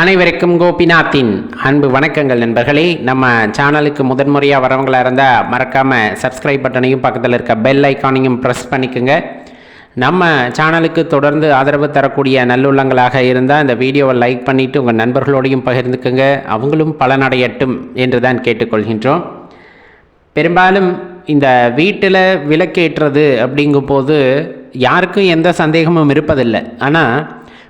அனைவருக்கும் கோபிநாத்தின் அன்பு வணக்கங்கள் நண்பர்களே. நம்ம சேனலுக்கு முதன்முறையாக வரவங்களாக இருந்தால் மறக்காமல் சப்ஸ்கிரைப் பட்டனையும் பக்கத்தில் இருக்க பெல் ஐக்கானையும் ப்ரெஸ் பண்ணிக்கோங்க. நம்ம சேனலுக்கு தொடர்ந்து ஆதரவு தரக்கூடிய நல்லுள்ளங்களாக இருந்தால் இந்த வீடியோவை லைக் பண்ணிவிட்டு உங்கள் நண்பர்களோடையும் பகிர்ந்துக்குங்க. அவங்களும் பலனடையட்டும் என்று தான் கேட்டுக்கொள்கின்றோம். பெரும்பாலும் இந்த வீட்டில் விளக்கேற்றுறது அப்படிங்கும்போது யாருக்கும் எந்த சந்தேகமும் இருப்பதில்லை. ஆனால்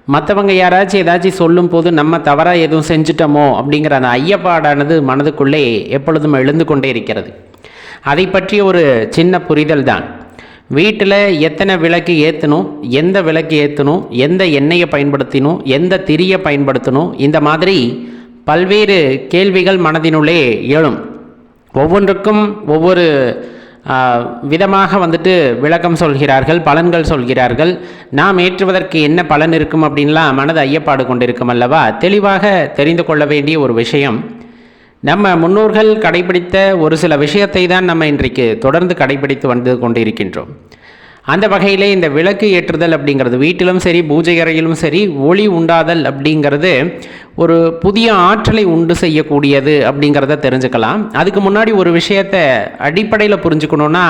மற்றவங்க யாராச்சும் ஏதாச்சும் சொல்லும் போது நம்ம தவறாக எதுவும் செஞ்சிட்டோமோ அப்படிங்கிற அந்த ஐயப்பாடானது மனதுக்குள்ளே எப்பொழுதும் எழுந்து கொண்டே இருக்கிறது. அதை பற்றிய ஒரு சின்ன புரிதல் தான். வீட்டில் எத்தனை விளக்கு ஏற்றணும் எந்த விளக்கு ஏற்றணும் எந்த எண்ணெயை பயன்படுத்தணும் எந்த திரியை பயன்படுத்தணும் இந்த மாதிரி பல்வேறு கேள்விகள் மனதினுள்ளே எழும். ஒவ்வொன்றுக்கும் ஒவ்வொரு விதமாக வந்துட்டு விளக்கம் சொல்கிறார்கள் பலன்கள் சொல்கிறார்கள். நாம் ஏற்றுவதற்கு என்ன பலன் இருக்கும் அப்படின்லாம் மனது ஐயப்பாடு கொண்டிருக்கும் அல்லவா? தெளிவாக தெரிந்து கொள்ள வேண்டிய ஒரு விஷயம். நம்ம முன்னோர்கள் கடைபிடித்த ஒரு சில விஷயத்தை தான் நம்ம இன்றைக்கு தொடர்ந்து கடைபிடித்து வந்து கொண்டிருக்கின்றோம். அந்த வகையிலே இந்த விளக்கு ஏற்றுதல் அப்படிங்கிறது வீட்டிலும் சரி பூஜை அறையிலும் சரி ஒளி உண்டாதல் அப்படிங்கிறது ஒரு புதிய ஆற்றலை உண்டு செய்யக்கூடியது அப்படிங்கிறத தெரிஞ்சுக்கலாம். அதுக்கு முன்னாடி ஒரு விஷயத்த அடிப்படையில் புரிஞ்சுக்கணுன்னா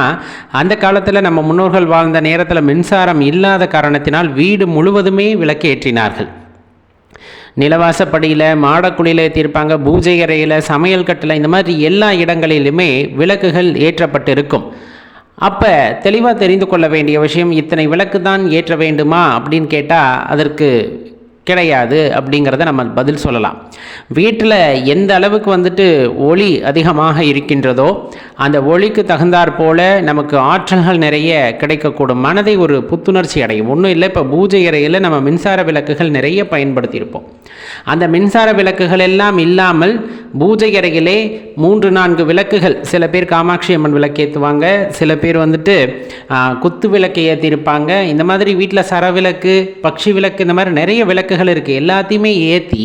அந்த காலத்தில் நம்ம முன்னோர்கள் வாழ்ந்த நேரத்தில் மின்சாரம் இல்லாத காரணத்தினால் வீடு முழுவதுமே விளக்கு ஏற்றினார்கள். நிலவாசப்படியில் மாடக்குழியில் ஏற்றிருப்பாங்க பூஜை அறையில் சமையல் கட்டில் இந்த மாதிரி எல்லா இடங்களிலுமே விளக்குகள் ஏற்றப்பட்டு இருக்கும் அப்போ தெளிவாக தெரிந்து கொள்ள வேண்டிய விஷயம் இத்தனை விளக்கு தான் ஏற்ற வேண்டுமா? அப்படின்னு கேட்டால் அதற்கு கிடையாது அப்படிங்கிறத நம்ம பதில் சொல்லலாம். வீட்டில் எந்த அளவுக்கு வந்துட்டு ஒளி அதிகமாக இருக்கின்றதோ அந்த ஒளிக்கு தகுந்தாற் போல் நமக்கு ஆற்றல்கள் நிறைய கிடைக்கக்கூடும். மனதை ஒரு புத்துணர்ச்சி அடையும். ஒன்றும் இல்லை இப்போ பூஜை அறையில் நம்ம மின்சார விளக்குகள் நிறைய பயன்படுத்தியிருப்போம். அந்த மின்சார விளக்குகள் எல்லாம் இல்லாமல் பூஜை அறையிலே மூன்று நான்கு விளக்குகள் சில பேர் காமாட்சி அம்மன் விளக்கு ஏற்றுவாங்க சில பேர் வந்துட்டு குத்து விளக்கு ஏற்றிருப்பாங்க இந்த மாதிரி வீட்டில் சர விளக்கு பக்ஷி விளக்கு இந்த மாதிரி நிறைய விளக்கு விளக்குகள் இருக்குது எல்லாத்தையுமே ஏற்றி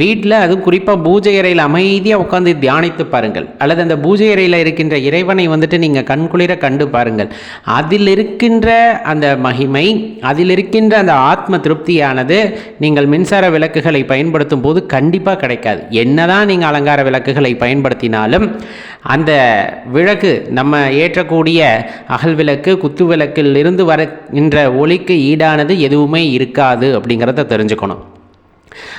வீட்டில் அதுவும் குறிப்பாக பூஜை அறையில் அமைதியாக உட்காந்து தியானித்து பாருங்கள். அல்லது அந்த பூஜை அறையில் இருக்கின்ற இறைவனை வந்துட்டு நீங்கள் கண்குளிர கண்டு பாருங்கள். அதில் இருக்கின்ற அந்த மகிமை அதில் இருக்கின்ற அந்த ஆத்ம திருப்தியானது நீங்கள் மின்சார விளக்குகளை பயன்படுத்தும் போது கண்டிப்பாக கிடைக்காது. என்னதான் நீங்கள் அலங்கார விளக்குகளை பயன்படுத்தினாலும் அந்த விளக்கு நம்ம ஏற்றக்கூடிய அகல் விளக்கு குத்து விளக்கில் இருந்து வருகின்ற ஒளிக்கு ஈடானது எதுவுமே இருக்காது அப்படிங்கிறத தெரிஞ்சுக்கணும்.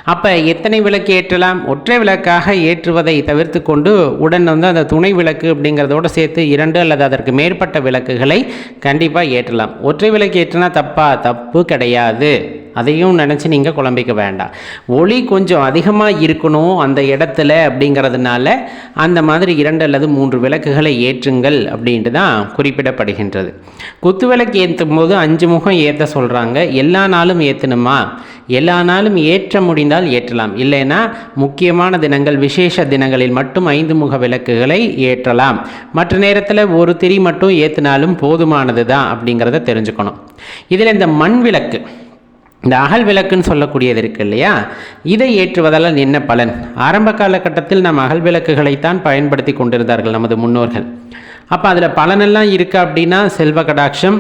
அப்போ எத்தனை விளக்கு ஏற்றலாம்? ஒற்றை விளக்காக ஏற்றுவதை தவிர்த்து கொண்டு உடன் வந்து அந்த துணை விளக்கு அப்படிங்கிறதோட சேர்த்து இரண்டு அல்லது அதற்கு மேற்பட்ட விளக்குகளை கண்டிப்பாக ஏற்றலாம். ஒற்றை விளக்கு ஏற்றினா தப்பா? தப்பு கிடையாது. அதையும் நினச்சி நீங்கள் குழம்பிக்க வேண்டாம். ஒளி கொஞ்சம் அதிகமாக இருக்கணும் அந்த இடத்துல அப்படிங்கிறதுனால அந்த மாதிரி இரண்டு அல்லது மூன்று விளக்குகளை ஏற்றுங்கள் அப்படின்ட்டு தான் குறிப்பிடப்படுகின்றது. குத்து விளக்கு ஏற்றும் போது அஞ்சு முகம் ஏற்ற சொல்கிறாங்க எல்லா நாளும் ஏற்றணுமா எல்லா நாளும் ஏற்ற முடிந்தால் ஏற்றலாம். இல்லைன்னா முக்கியமான தினங்கள் விசேஷ தினங்களில் மட்டும் ஐந்து முக விளக்குகளை ஏற்றலாம். மற்ற நேரத்தில் ஒரு திரி மட்டும் ஏற்றினாலும் போதுமானது தான் அப்படிங்கிறத தெரிஞ்சுக்கணும். இதில் இந்த மண் விளக்கு இந்த அகல் விளக்குன்னு சொல்லக்கூடியது இருக்கு இல்லையா? இதை ஏற்றுவதால் என்ன பலன்? ஆரம்ப காலகட்டத்தில் நம் அகல் விளக்குகளைத்தான் பயன்படுத்தி கொண்டிருந்தார்கள் நமது முன்னோர்கள். அப்போ அதில் பலனெல்லாம் இருக்குது அப்படின்னா செல்வ கடாட்சம்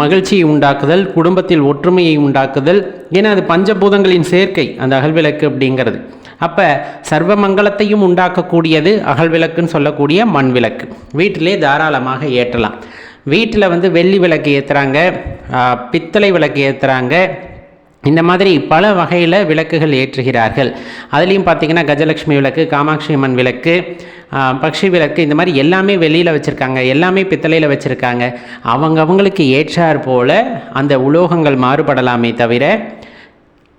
மகிழ்ச்சியை உண்டாக்குதல் குடும்பத்தில் ஒற்றுமையை உண்டாக்குதல் ஏன்னா அது பஞ்சபூதங்களின் சேர்க்கை அந்த அகல் விளக்கு அப்படிங்கிறது. அப்போ சர்வ மங்களத்தையும் உண்டாக்கக்கூடியது அகல் விளக்குன்னு சொல்லக்கூடிய மண் விளக்கு. வீட்டிலே தாராளமாக ஏற்றலாம். வீட்டில் வந்து வெள்ளி விளக்கு ஏற்றுறாங்க பித்தளை விளக்கு ஏற்றுறாங்க இந்த மாதிரி பல வகையில் விளக்குகள் ஏற்றுகிறார்கள். அதுலேயும் பார்த்தீங்கன்னா கஜலட்சுமி விளக்கு காமாட்சி அம்மன் விளக்கு பக்ஷி விளக்கு இந்த மாதிரி எல்லாமே வெளியில் வச்சுருக்காங்க. எல்லாமே பித்தளையில் வச்சுருக்காங்க. அவங்க அவங்களுக்கு போல் அந்த உலோகங்கள் மாறுபடலாமே தவிர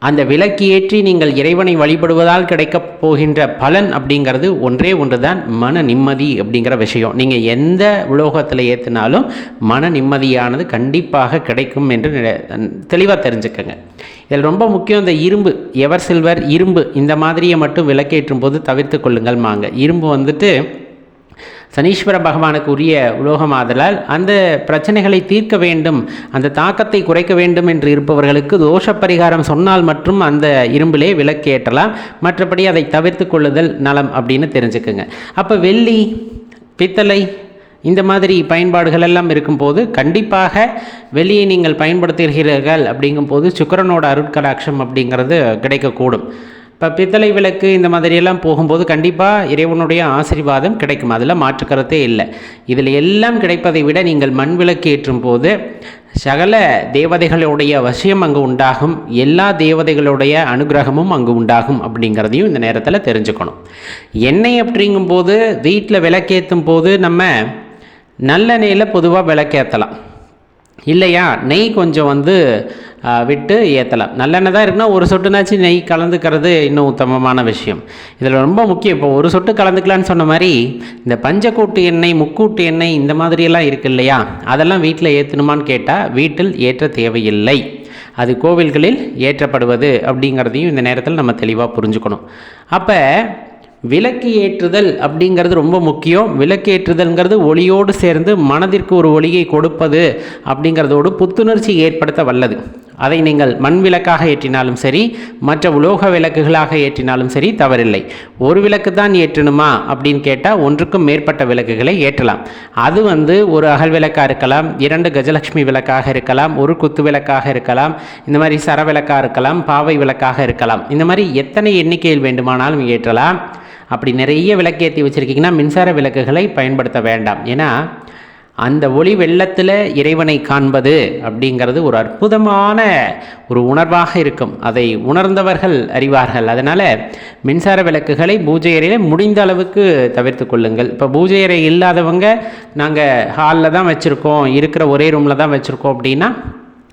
அந்த விளக்கு ஏற்றி நீங்கள் இறைவனை வழிபடுவதால் கிடைக்கப் போகின்ற பலன் அப்படிங்கிறது ஒன்றே ஒன்று தான் மன நிம்மதி அப்படிங்கிற விஷயம். நீங்கள் எந்த உலோகத்தில் ஏற்றினாலும் மன நிம்மதியானது கண்டிப்பாக கிடைக்கும் என்று தெளிவாக தெரிஞ்சுக்கங்க. இதில் ரொம்ப முக்கியம் இந்த இரும்பு. எவர் சில்வர் இரும்பு இந்த மாதிரியை மட்டும் விளக்கேற்றும் போது தவிர்த்து கொள்ளுங்கள் மாங்க. இரும்பு வந்துட்டு சனீஸ்வர பகவானுக்கு உரிய உலோகமாதலால் அந்த பிரச்சனைகளை தீர்க்க வேண்டும் அந்த தாக்கத்தை குறைக்க வேண்டும் என்று இருப்பவர்களுக்கு தோஷ பரிகாரம் சொன்னால் மற்றும் அந்த இரும்பிலே விளக்கேற்றலாம். மற்றபடி அதை தவிர்த்து கொள்ளுதல் நலம் அப்படின்னு தெரிஞ்சுக்குங்க. அப்போ வெள்ளி பித்தளை இந்த மாதிரி பயன்பாடுகள் எல்லாம் இருக்கும்போது கண்டிப்பாக வெளியே நீங்கள் பயன்படுத்துகிறீர்கள் அப்படிங்கும்போது சுக்கரனோட அருட்கடாட்சம் அப்படிங்கிறது கிடைக்கக்கூடும். இப்போ பித்தளை விளக்கு இந்த மாதிரியெல்லாம் போகும்போது கண்டிப்பாக இறைவனுடைய ஆசீர்வாதம் கிடைக்கும். அதில் மாற்றுக்கருத்தே இல்லை. இதில் எல்லாம் கிடைப்பதை விட நீங்கள் மண் விளக்கு ஏற்றும் போது சகல தேவதைகளுடைய வசியம் அங்கு உண்டாகும். எல்லா தேவதைகளுடைய அனுகிரகமும் அங்கு உண்டாகும் அப்படிங்கிறதையும் இந்த நேரத்தில் தெரிஞ்சுக்கணும். எண்ணெய் அப்படிங்கும்போது வீட்டில் விளக்கேற்றும் போது நம்ம நல்லெண்ணெயில் பொதுவாக விளக்கேற்றலாம் இல்லையா? நெய் கொஞ்சம் வந்து விட்டு ஏற்றலாம் நல்லெண்ணெய் தான் இருக்குன்னா ஒரு சொட்டுனாச்சு நெய் கலந்துக்கிறது இன்னும் உத்தமமான விஷயம். இதில் ரொம்ப முக்கியம். இப்போ ஒரு சொட்டு கலந்துக்கலான்னு சொன்ன மாதிரி இந்த பஞ்சக்கூட்டு எண்ணெய் முக்கூட்டு எண்ணெய் இந்த மாதிரியெல்லாம் இருக்கு இல்லையா? அதெல்லாம் வீட்டில் ஏற்றணுமான்னு கேட்டால் வீட்டில் ஏற்ற தேவையில்லை. அது கோவில்களில் ஏற்றப்படுவது அப்படிங்கிறதையும் இந்த நேரத்தில் நம்ம தெளிவாக புரிஞ்சுக்கணும். அப்போ விளக்கு ஏற்றுதல் அப்படிங்கிறது ரொம்ப முக்கியம். விளக்கு ஏற்றுதல்ங்கிறது ஒளியோடு சேர்ந்து மனதிற்கு ஒரு ஒளியை கொடுப்பது அப்படிங்கிறதோடு புத்துணர்ச்சி ஏற்படுத்த வல்லது. அதை நீங்கள் மண் விளக்காக ஏற்றினாலும் சரி மற்ற உலோக விளக்குகளாக ஏற்றினாலும் சரி தவறில்லை. ஒரு விளக்கு தான் ஏற்றணுமா அப்படின்னு கேட்டால் ஒன்றுக்கும் மேற்பட்ட விளக்குகளை ஏற்றலாம். அது வந்து ஒரு அகல் விளக்காக இருக்கலாம் இரண்டு கஜலட்சுமி விளக்காக இருக்கலாம் ஒரு குத்து விளக்காக இருக்கலாம் இந்த மாதிரி சர விளக்காக இருக்கலாம் பாவை விளக்காக இருக்கலாம். இந்த மாதிரி எத்தனை எண்ணிக்கையில் வேண்டுமானாலும் ஏற்றலாம். அப்படி நிறைய விளக்கேற்றி வச்சுருக்கீங்கன்னா மின்சார விளக்குகளை பயன்படுத்த வேண்டாம். ஏன்னா அந்த ஒளி வெள்ளத்தில் இறைவனை காண்பது அப்படிங்கிறது ஒரு அற்புதமான ஒரு உணர்வாக இருக்கும். அதை உணர்ந்தவர்கள் அறிவார்கள். அதனால் மின்சார விளக்குகளை பூஜை அறையில் முடிந்த அளவுக்கு தவிர்த்து கொள்ளுங்கள். இப்போ பூஜை அறை இல்லாதவங்க நாங்கள் ஹாலில் தான் வச்சுருக்கோம் இருக்கிற ஒரே ரூமில் தான் வச்சுருக்கோம் அப்படின்னா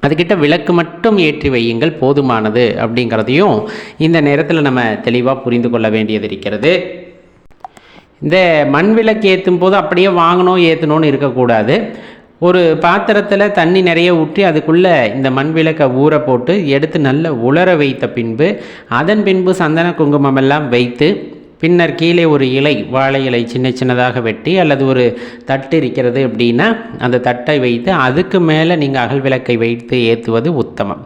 அதுக்கிட்ட விளக்கு மட்டும் ஏற்றி வையுங்கள் போதுமானது அப்படிங்கிறதையும் இந்த நேரத்தில் நம்ம தெளிவாக புரிந்து கொள்ள வேண்டியது இருக்கிறது. இந்த மண் விளக்கு ஏற்றும் போது அப்படியே வாங்கணும் ஏற்றணும்னு இருக்கக்கூடாது. ஒரு பாத்திரத்தில் தண்ணி நிறைய ஊற்றி அதுக்குள்ளே இந்த மண் விளக்கை ஊற போட்டு எடுத்து நல்ல உலர வைத்த பின்பு அதன் பின்பு சந்தன குங்குமம் எல்லாம் வைத்து பின்னர் கீழே ஒரு இலை வாழை இலை சின்ன சின்னதாக வெட்டி அல்லது ஒரு தட்டு இருக்கிறது அப்படின்னா அந்த தட்டை வைத்து அதுக்கு மேலே நீங்கள் அகல் விளக்கை வைத்து ஏற்றுவது உத்தமம்.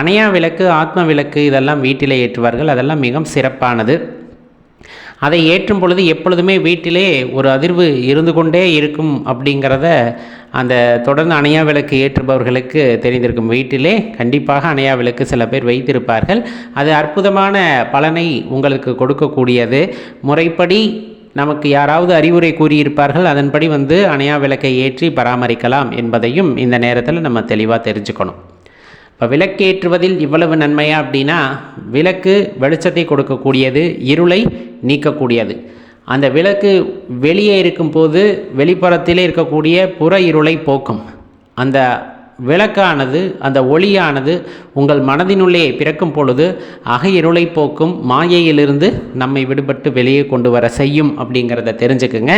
அணையா விளக்கு ஆத்ம விளக்கு இதெல்லாம் வீட்டில் ஏற்றுவார்கள். அதெல்லாம் மிகவும் சிறப்பானது. அதை ஏற்றும் பொழுது எப்பொழுதுமே வீட்டிலே ஒரு அதிர்வு இருந்து கொண்டே இருக்கும் அப்படிங்கிறத அந்த தொடர்ந்து அணையா விளக்கு ஏற்றுபவர்களுக்கு தெரிந்திருக்கும். வீட்டிலே கண்டிப்பாக அணையா விளக்கு சில பேர் வைத்திருப்பார்கள். அது அற்புதமான பலனை உங்களுக்கு கொடுக்கக்கூடியது. முறைப்படி நமக்கு யாராவது அறிவுரை கூறியிருப்பார்கள். அதன்படி வந்து அணையா விளக்கை ஏற்றி பராமரிக்கலாம் என்பதையும் இந்த நேரத்தில் நம்ம தெளிவாக தெரிஞ்சுக்கணும். இப்போ விளக்கேற்றுவதில் இவ்வளவு நன்மையா அப்படின்னா விளக்கு வெளிச்சத்தை கொடுக்கக்கூடியது இருளை நீக்கக்கூடியது. அந்த விளக்கு வெளியே இருக்கும்போது வெளிப்புறத்திலே இருக்கக்கூடிய புற இருளை போக்கும். அந்த விளக்கானது அந்த ஒளியானது உங்கள் மனதினுள்ளே பிறக்கும் பொழுது அகையிருளை போக்கும் மாயையிலிருந்து நம்மை விடுபட்டு வெளியே கொண்டு வர செய்யும் அப்படிங்கிறத தெரிஞ்சுக்குங்க.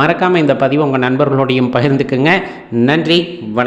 மறக்காமல் இந்த பதிவு உங்கள் நண்பர்களோடையும் பகிர்ந்துக்குங்க. நன்றி வணக்கம்.